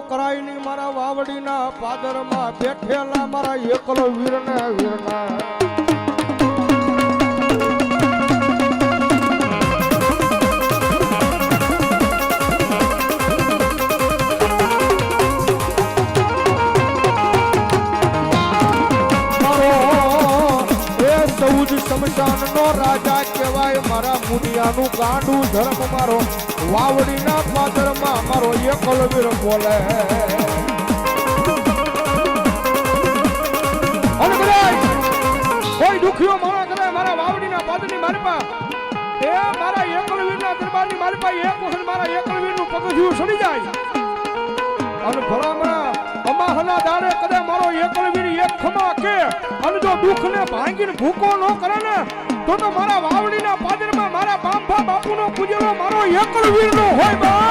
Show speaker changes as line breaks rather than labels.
કરાયની મારા વાવડીના પાદરમાં બેઠેલા મારા એકલો વીરને વીરના. મારો નો રાજા કહેવાય મારા મુનિયાનું ગાંડું ધર્મ મારો. વાવડીના પાદરમાં મારો એકલ વીર બોલે. કોઈ દુખ્યો મારા કદાચ મારા વાવડીના પાદરની મારી એ મારા એકલવીરના દરબારની મારી પાસે એક વખત મારા એકલવીરનું પગ પગથિયું સડી જાય. અને ભલામણા અમાહના દાડે કદે મારો એકલવીર એક ખમા કે, અને જો દુઃખને ભાંગીને ભૂકો ન કરે ને, તો તો મારા બાપુનો પૂજેલો મારો એકલ વીરનો હોય બાપ.